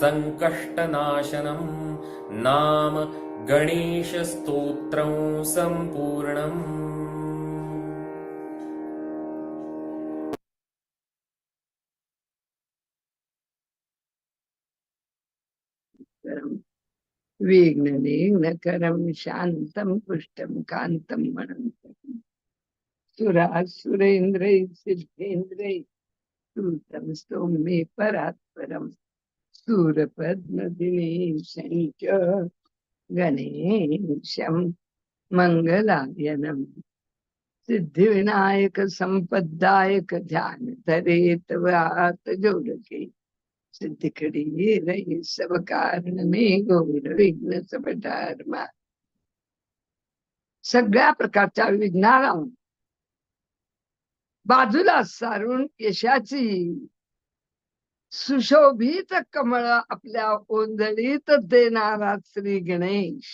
सङ्कष्टनाशनम् नाम गणेशस्तोत्रं सम्पूर्णम्। विघ्ननिघ्नकरं शान्तं पुष्टं कान्तं मनन्तम्। सुरासुरेन्द्रैः सिद्धेन्द्रैः सूतं स्तोमे परात्परम्। सूरपद्मदिनेशं च गणेशं मङ्गलायनम् सिद्धिविनायक संपदायक ध्यान धरे तव जोडके। सिद्ध खड़ी रही सब कारण में गौर विघ्न सबटार मा सगळ्या प्रकारच्या विघ्नाला बाजूला सारून यशाची सुशोभित कमळ आपल्या ओंधळीत देणारा श्री गणेश.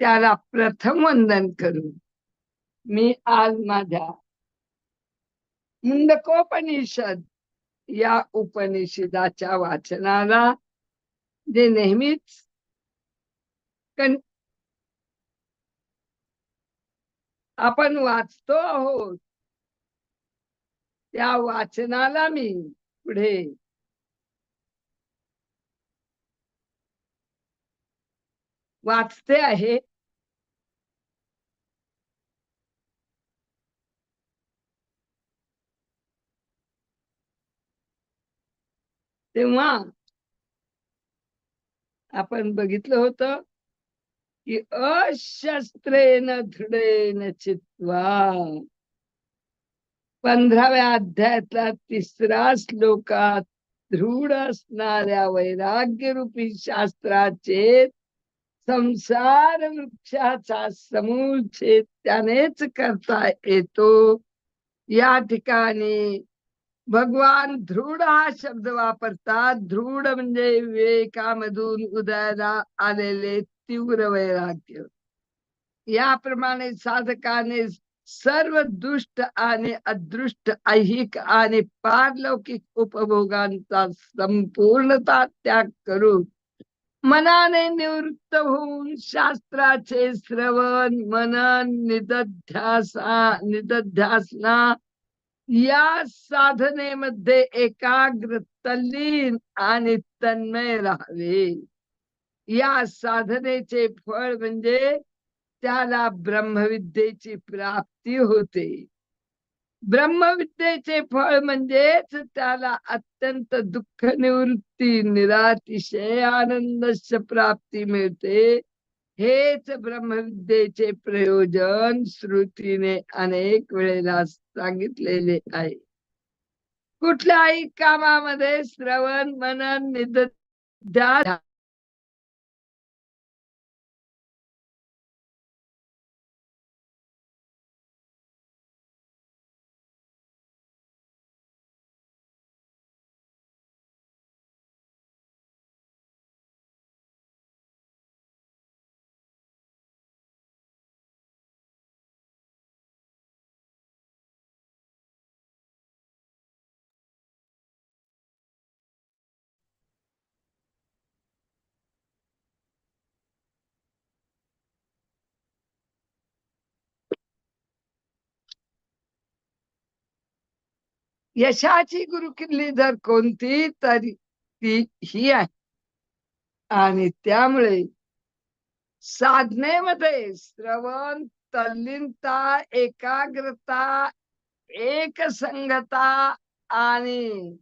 त्याला प्रथम वंदन करून मी आज माझ्या मुंडकोपनिषद या उपनिषदाच्या वाचनाला जे नेहमीच आपण वाचतो आहोत त्या वाचनाला मी पुढे. वाचते आहे. तेव्हा आपण बघितलं होतं की अशस्त्रेन धृडेन चित्वा. पंधराव्या अध्यायातला तिसरा श्लोकात दृढ असणाऱ्या वैराग्य रूपी शास्त्राचे संसार वृक्षाचा समूच्छेद त्यानेच करता येतो. या ठिकाणी भगवान दृढ हा शब्द वापरतात दृढ म्हणजे विवेकामधून उदयाला आलेले तीव्र वैराग्य. याप्रमाणे साधकाने सर्व दुष्ट आणि अदृष्ट ऐहिक आणि पारलौकिक उपभोगांचा संपूर्णता त्याग करून मनाने निवृत्त होऊन शास्त्राचे श्रवण मनन निदध्यासा निदध्यासना या साधनेमध्ये एकाग्र तल्लीन आणि तन्मय राहावे. या साधनेचे फळ म्हणजे त्याला ब्रह्मविद्येची प्राप्ती होते. ब्रह्मविद्येचे फळ म्हणजेच त्याला अत्यंत दुःख निवृत्ती निरातिशय आनंदस्य प्राप्ती मिळते. हेच ब्रह्मविद्येचे प्रयोजन श्रुतीने अनेक वेळेला सांगितलेले आहे. कुठल्याही कामामध्ये श्रवण मनन निध्यान यशाची गुरुकिल्ली जर कोणती तरी ती ही आहे. आणि त्यामुळे साधनेमध्ये श्रवण तल्लीनता एकाग्रता एकसंगता आणि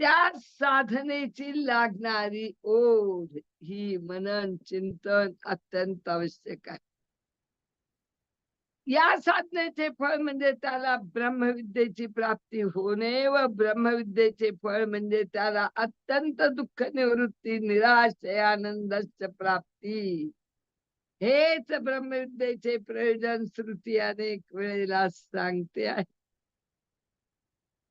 त्या साधनेची लागणारी ओढ ही मनन चिंतन अत्यंत आवश्यक आहे. या साधनेचे फळ म्हणजे त्याला ब्रह्मविद्येची प्राप्ती होणे व ब्रह्मविद्येचे फळ म्हणजे त्याला अत्यंत दुःख निवृत्ती निराशय आनंदाची प्राप्ती. हेच ब्रह्मविद्येचे प्रयोजन श्रुती अनेक वेळेला सांगते आहे.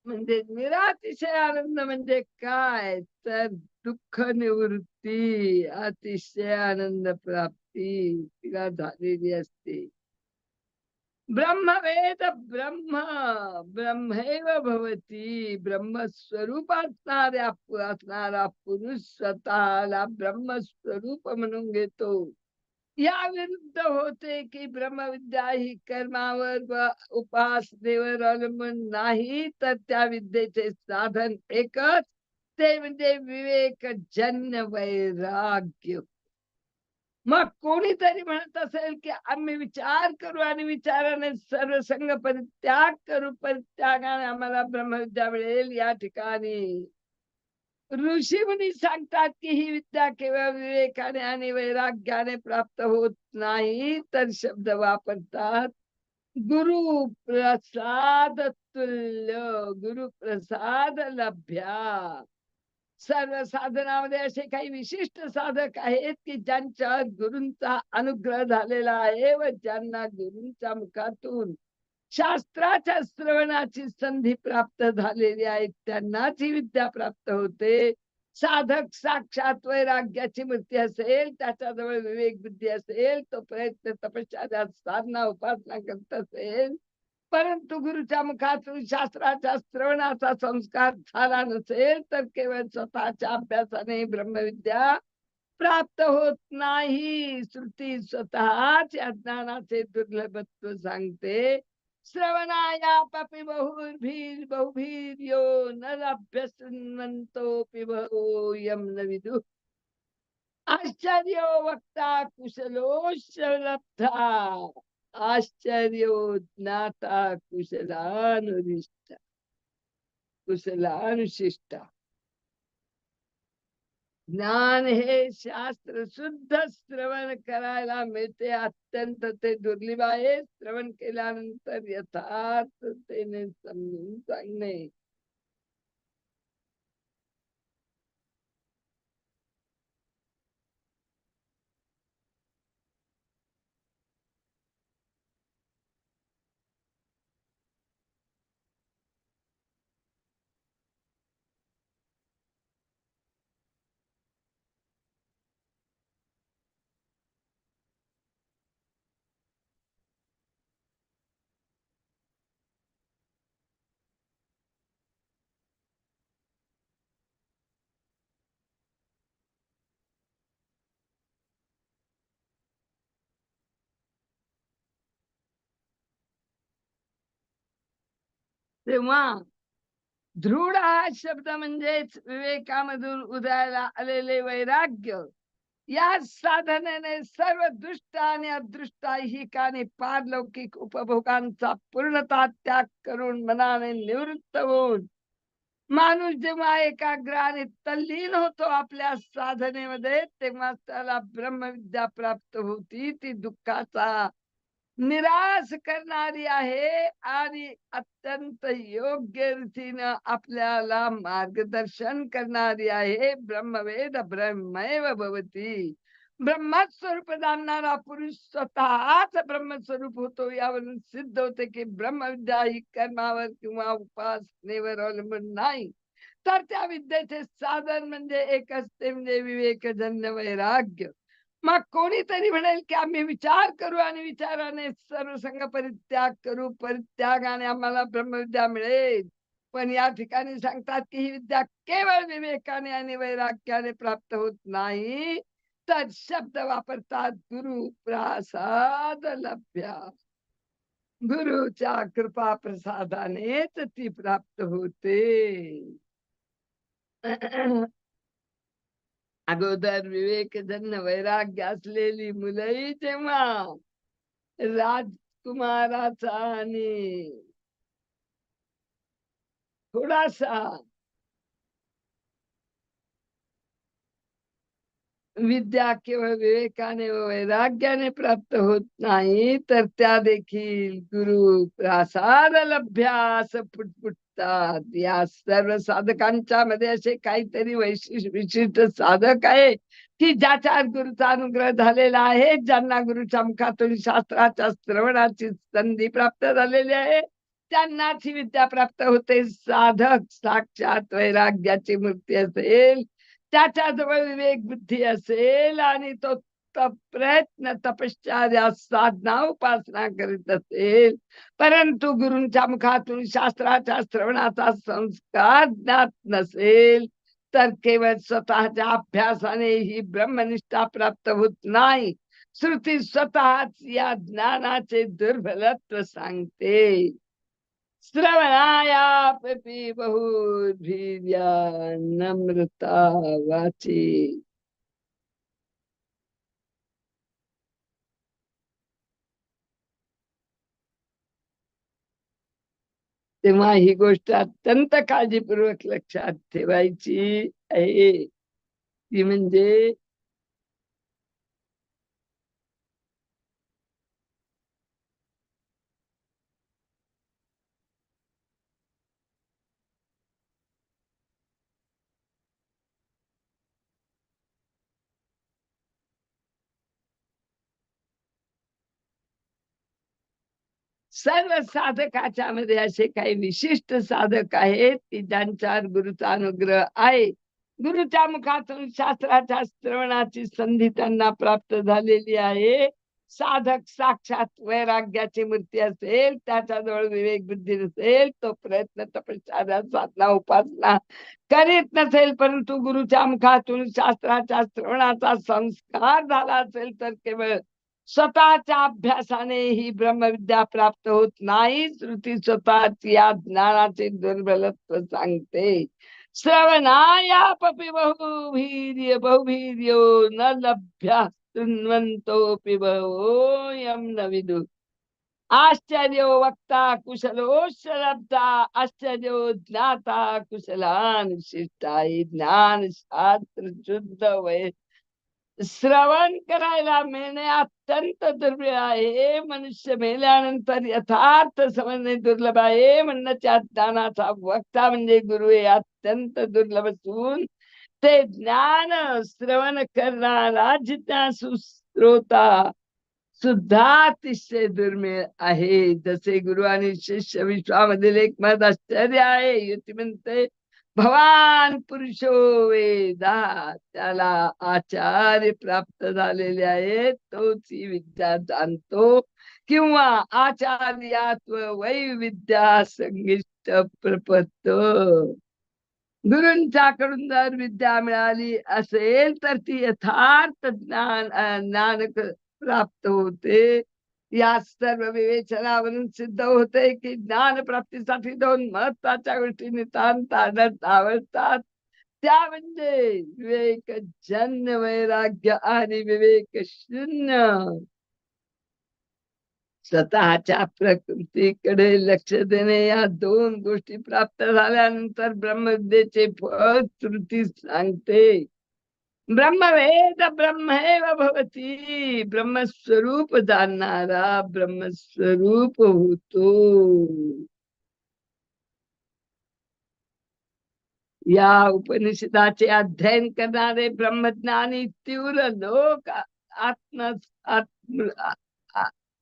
म्हणजे निरातिशय आनंद म्हणजे काय? तर दुःख निवृत्ती अतिशय आनंद प्राप्ती तिला झालेली असते. ब्रह्मवेद ब्रह्म ब्रह्मैव भवती ब्रह्मस्वरूप असणाऱ्या असणारा पुरुष स्वतःला ब्रह्मस्वरूप म्हणून घेतो या विरुद्ध होते की ब्रह्मविद्या ही कर्मावर व उपासनेवर अवलंबून नाही तर त्या विद्येचे साधन एकच ते म्हणजे विवेक जन्य वैराग्य। मग कोणीतरी म्हणत असेल की आम्ही विचार करू आणि विचाराने सर्व संघ परित्याग करू परित्यागाने आम्हाला ब्रह्मविद्या मिळेल या ठिकाणी. ऋषी मुनी सांगतात की ही विद्या केवळ विवेकाने आणि वैराग्याने प्राप्त होत नाही तर शब्द वापरतात गुरु प्रसाद तुल्य गुरु प्रसाद लभ्या. सर्व साधनामध्ये असे काही विशिष्ट साधक आहेत की ज्यांच्या गुरूंचा अनुग्रह झालेला आहे व ज्यांना गुरूंच्या मुखातून शास्त्राच्या श्रवणाची संधी प्राप्त झालेली आहे त्यांनाच ही विद्या प्राप्त होते. साधक साक्षात वैराग्याची मूर्ती असेल त्याच्याजवळ विवेक बुद्धी असेल तो प्रयत्न तपश्चात साधना उपासना करत असेल परंतु गुरुच्या मुखातून शास्त्राच्या श्रवणाचा संस्कार झाला नसेल तर केवळ स्वतःच्या अभ्यासाने ब्रह्मविद्या प्राप्त होत नाही. श्रुती स्वतःच या ज्ञानाचे दुर्लभत्व सांगते. श्रवणाया पपि बहुर्भीर बहुभीर यो नरभ्यसन्वन्तोऽपि बहुयं न विदु। आश्चर्यो वक्ता कुशलो लब्धा आश्चर्यो ज्ञाता कुशलानुरिष्ट कुशलानुशिष्ट। ज्ञान हे शास्त्र शुद्ध श्रवण करायला मिळते. अत्यंत ते दुर्लिभ आहे श्रवण केल्यानंतर यथार्थतेने समजून सांगणे. तेव्हा दृढ हा शब्द म्हणजेच विवेकामधून उदयाला आलेले वैराग्य. या साधनेने सर्व दुष्ट आणि अदृष्ट ऐहिकाने पारलौकिक उपभोगांचा पूर्णता त्याग करून मनाने निवृत्त होऊन माणूस जेव्हा एकाग्र आणि तल्लीन होतो आपल्या साधनेमध्ये तेव्हा त्याला ब्रह्मविद्या प्राप्त होती ती दुःखाचा निराश करणारी आहे आणि अत्यंत योग्य रीतीनं आपल्याला मार्गदर्शन करणारी आहे. ब्रह्मवेद ब्रह्मैव भवती. ब्रह्मस्वरूप जाणणारा पुरुष स्वतःच ब्रह्मस्वरूप होतो. यावरून सिद्ध होते की ब्रह्मविद्या ही कर्मावर किंवा उपासनेवर अवलंबून नाही. तर त्या विद्येचे साधन म्हणजे एकच ते म्हणजे विवेकजन्य वैराग्य. मग कोणीतरी म्हणेल की आम्ही विचार करू आणि विचाराने सर्व संघ परित्याग करू. परित्यागाने आम्हाला ब्रह्मविद्या मिळेल. पण या ठिकाणी सांगतात की ही विद्या केवळ विवेकाने आणि वैराग्याने प्राप्त होत नाही. तर शब्द वापरतात गुरु प्रसाद लभ्या. गुरुच्या कृपा प्रसादानेच ती प्राप्त होते. अगोदर विवेकजन्य वैराग्य असलेली मुलंही तेव्हा. राजकुमाराचा आणि थोडासा विद्या केवळ विवेकाने व वैराग्याने प्राप्त होत नाही तर त्या देखील गुरु प्रसाद लभ्यास असतात. या सर्व साधकांच्या मध्ये असे काहीतरी वैशिष्ट विशिष्ट साधक आहे की ज्याच्या गुरुचा अनुग्रह झालेला आहे ज्यांना गुरुच्या मुखातून शास्त्राच्या श्रवणाची संधी प्राप्त झालेली आहे त्यांनाच ही विद्या प्राप्त होते. साधक साक्षात वैराग्याची मूर्ती असेल त्याच्याजवळ विवेक बुद्धी असेल आणि तो प्रयत्न तपश्चर्या साधना उपासना करीत असेल परंतु गुरुंच्या मुखातून शास्त्राच्या श्रवणाचा संस्कार ज्ञात नसेल तर केवळ स्वतःच्या अभ्यासाने ही ब्रह्मनिष्ठा प्राप्त होत नाही श्रुती स्वतःच या ज्ञानाचे दुर्बलत्व सांगते श्रवणायापि बहुर्भीर्या नम्रता वाची तेव्हा ही गोष्ट अत्यंत काळजीपूर्वक लक्षात ठेवायची आहे. ती म्हणजे सर्व साधकाच्या मध्ये असे काही विशिष्ट साधक आहेत की ज्यांच्यावर गुरुचा अनुग्रह आहे. गुरुच्या मुखातून शास्त्राच्या श्रवणाची संधी त्यांना प्राप्त झालेली आहे. साधक साक्षात वैराग्याची मूर्ती असेल त्याच्याजवळ विवेक बुद्धी नसेल तो प्रयत्न तपश्चर्या साधना उपासना करीत नसेल परंतु गुरुच्या मुखातून शास्त्राच्या श्रवणाचा संस्कार झाला असेल तर केवळ स्वतःच्या अभ्यासाने ही ब्रह्मविद्या प्राप्त होत नाही. श्रुती स्वतःच या ज्ञानाचे दुर्बलत्व सांगते. श्रवणायापि बहुवीर्य बहुवीर्यो न लभ्य शृण्वन्तोऽपि बहोऽयं न विदु। आश्चर्यो वक्ता कुशलो श्रद्धा आश्चर्यो ज्ञाता कुशलान शिष्टाई ज्ञान शास्त्र शुद्ध वै श्रवण करायला मिळणे अत्यंत दुर्मिळ आहे. मनुष्य मेल्यानंतर यथार्थ समजणे दुर्लभ आहे. म्हणण्याच्या ज्ञानाचा वक्ता म्हणजे गुरु हे अत्यंत दुर्लभ असून ते ज्ञान श्रवण करणारा जिज्ञासू श्रोता सुद्धा अतिशय दुर्मिळ आहे. जसे गुरु आणि शिष्य विश्वामधील एक मत आश्चर्य आहे. युती म्हणते भवान पुरुषो वेदा त्याला आचार्य प्राप्त झालेले आहेत. तोच ही विद्या जाणतो. किंवा आचार्यात्व वैविद्या संगिष्ट प्रपत्त. गुरुंच्याकडून जर विद्या मिळाली असेल तर ती यथार्थ ज्ञान ज्ञान प्राप्त होते. या सर्व विवेचनावरून सिद्ध होते की ज्ञान प्राप्तीसाठी दोन महत्त्वाच्या गोष्टी नितांत आदर आवडतात त्या म्हणजे विवेक जन्य वैराग्य आणि विवेक शून्य. स्वतःच्या प्रकृतीकडे लक्ष देणे या दोन गोष्टी प्राप्त झाल्यानंतर ब्रह्मविद्येचे फळ त्रुटी सांगते. ब्रह्मवेद ब्रह्मेव भवती। ब्रह्मस्वरूप जाणणारा ब्रह्मस्वरूप होतो। या उपनिषदाचे अध्ययन करणारे ब्रह्मज्ञानी तीव्र लोक आत्म आत्म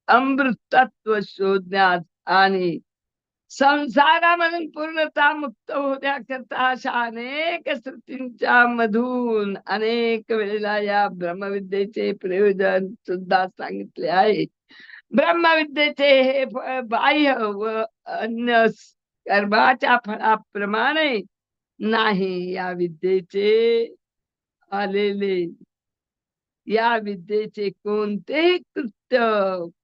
अमृतत्व शोधण्यात आणि संसारामधून पूर्णता मुक्त होण्याकरता अशा अनेक श्रुतींच्या मधून अनेक वेळेला या ब्रह्मविद्येचे प्रयोजन सुद्धा सांगितले आहे. ब्रह्मविद्येचे हे फळ बाह्य व अन्य कर्माच्या फळाप्रमाणे नाही या विद्येचे आलेले. या विद्येचे कोणतेही कृत्य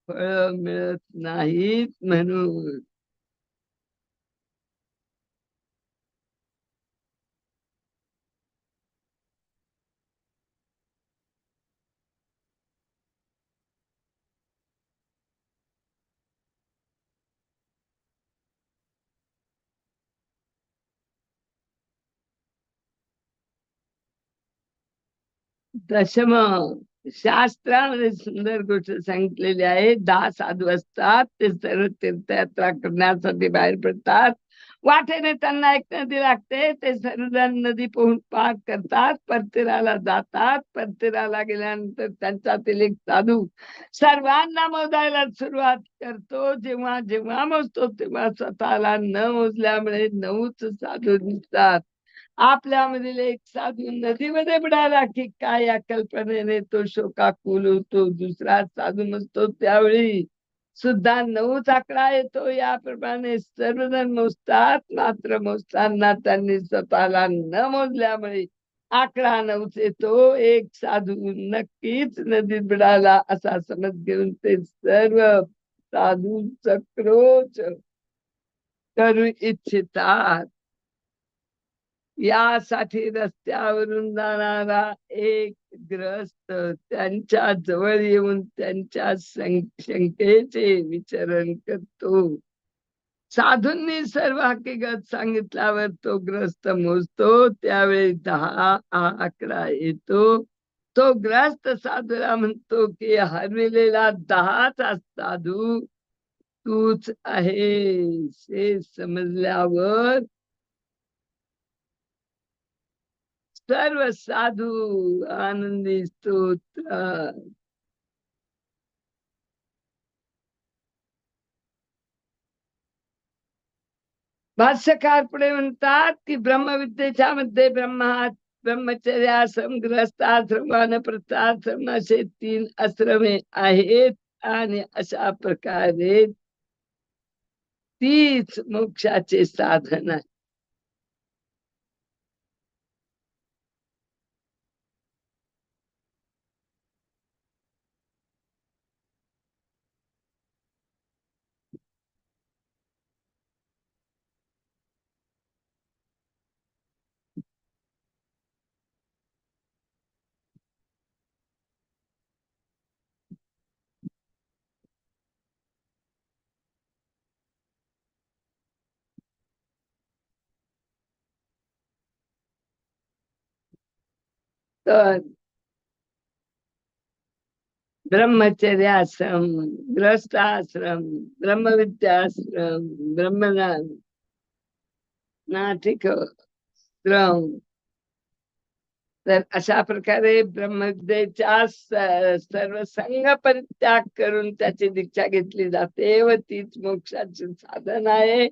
फळ मिळत नाहीत म्हणून. दशम शास्त्रामध्ये सुंदर गोष्ट सांगितलेली आहे. दहा साधू असतात ते सर्व तीर्थयात्रा करण्यासाठी बाहेर पडतात. वाटेने त्यांना एक नदी लागते. ते सर्वजण नदी पोहून पार करतात. परतीराला जातात. परतीराला गेल्यानंतर त्यांच्यातील एक साधू सर्वांना मोजायला सुरुवात करतो. जेव्हा जेव्हा मोजतो तेव्हा स्वतःला न मोजल्यामुळे नऊच साधू दिसतात. आपल्यामधील एक साधू नदीमध्ये बुडाला की काय या कल्पनेने तो शोकाकुल होतो. दुसरा साधू नसतो त्यावेळी सुद्धा नऊच आकडा येतो. याप्रमाणे सर्वजण मोजतात. मात्र मोजताना त्यांनी स्वतःला न मोजल्यामुळे आकडा नऊच येतो. एक साधू नक्कीच नदीत बुडाला असा समज घेऊन ते सर्व साधू चक्रोच करू इच्छितात. यासाठी रस्त्यावरून जाणारा एक ग्रस्त त्यांच्या जवळ येऊन त्यांच्या शंकेचे विचरण करतो. साधूंनी सर्व हकीकत सांगितल्यावर तो ग्रस्त मोजतो. त्यावेळी दहा आकडा येतो. तो ग्रस्त साधूला म्हणतो की हरविलेला दहाचा साधू तूच आहे हे समजल्यावर सर्व साधू आनंदी स्तोत्र भाष्यकार पुढे म्हणतात की ब्रह्मविद्येच्या मध्ये ब्रह्मा ब्रह्मचर्याश्रम ग्रस्ताश्रम प्रस्थाश्रम असे तीन आश्रमे आहेत आणि अशा प्रकारे तीच मोक्षाचे साधन आहे तर ब्रह्मचर्याश्रम ग्रस्ताश्रम ब्रह्मविद्याश्रम ब्रह्मदान नाटिक तर अशा प्रकारे ब्रह्मविद्येच्या सर्व संघ परित्याग करून त्याची दीक्षा घेतली जाते व तीच मोक्षाचे साधन आहे.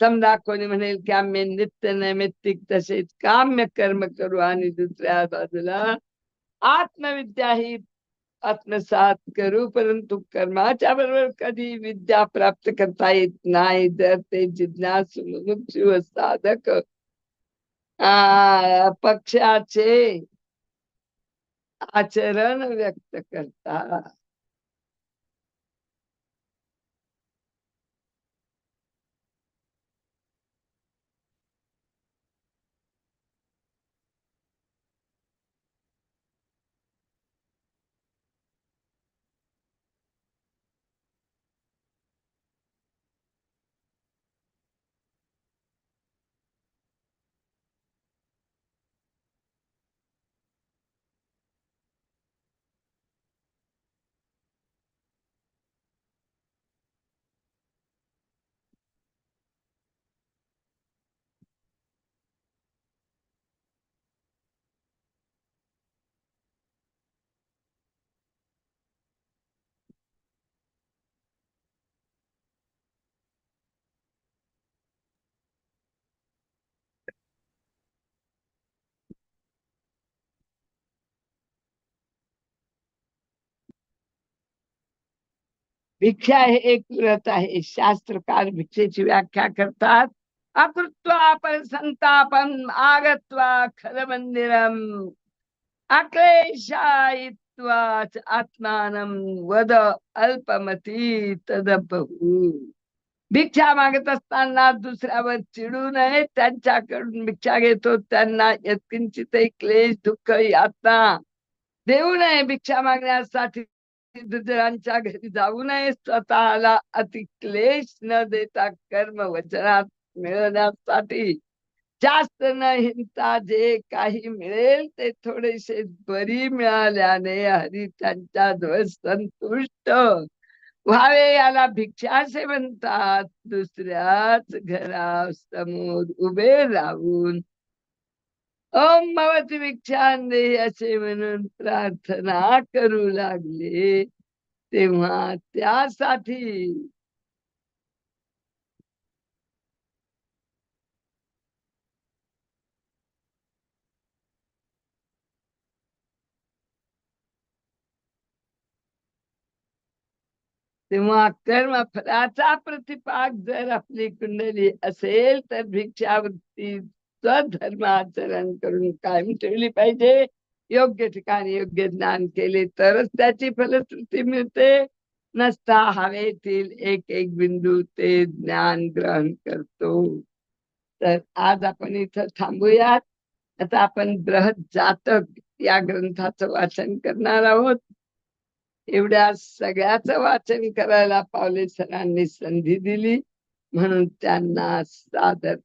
समजा कोणी म्हणेल की आम्ही नित्य नैमित्तिक तसेच काम्य कर्म करू आणि दुसऱ्या बाजूला आत्मविद्या ही आत्मसात करू परंतु कर्माच्या बरोबर कधी विद्या प्राप्त करता येत नाही जर ते जिज्ञास साधक पक्षाचे आचरण व्यक्त करतात भिक्षा हे एक व्रत आहे. शास्त्रकार भिक्षेची व्याख्या करतात. अकृत्वा पण संतापम आगत्वा खर मंदिरम अक्लेशायित्वा आत्मानं वद अल्पमती तदबहू भिक्षा मागत असताना दुसऱ्यावर चिडू नये. त्यांच्याकडून भिक्षा घेतो. त्यांना यत्किंचितही क्लेश दुःख यातना देऊ नये. भिक्षा मागण्यासाठी दुसऱ्यांच्या घरी जाऊ नये. स्वतःला अति क्लेश न देता कर्म वचनात मिळवण्यासाठी जास्त न हिंता जे काही मिळेल ते थोडेसे बरी मिळाल्याने हरी त्यांच्या जवळ संतुष्ट व्हावे. याला भिक्षा असे म्हणतात. दुसऱ्याच घरा समोर उभे राहून ओम भवती दे असे म्हणून प्रार्थना करू लागले तेव्हा त्यासाठी. तेव्हा कर्म फळाचा प्रतिपाक जर आपली कुंडली असेल तर भिक्षावृत्ती स्वधर्माचरण करून कायम ठेवली पाहिजे. योग्य ठिकाणी योग्य ज्ञान केले तरच त्याची फलश्रुती मिळते. नसता हवेतील एक एक बिंदू ते ज्ञान ग्रहण करतो. तर आज आपण इथं थांबूयात. आता आपण बृहत जातक या ग्रंथाचं वाचन करणार आहोत. एवढ्या सगळ्याच वाचन करायला पावले सरांनी संधी दिली. म्हणून त्यांना सादर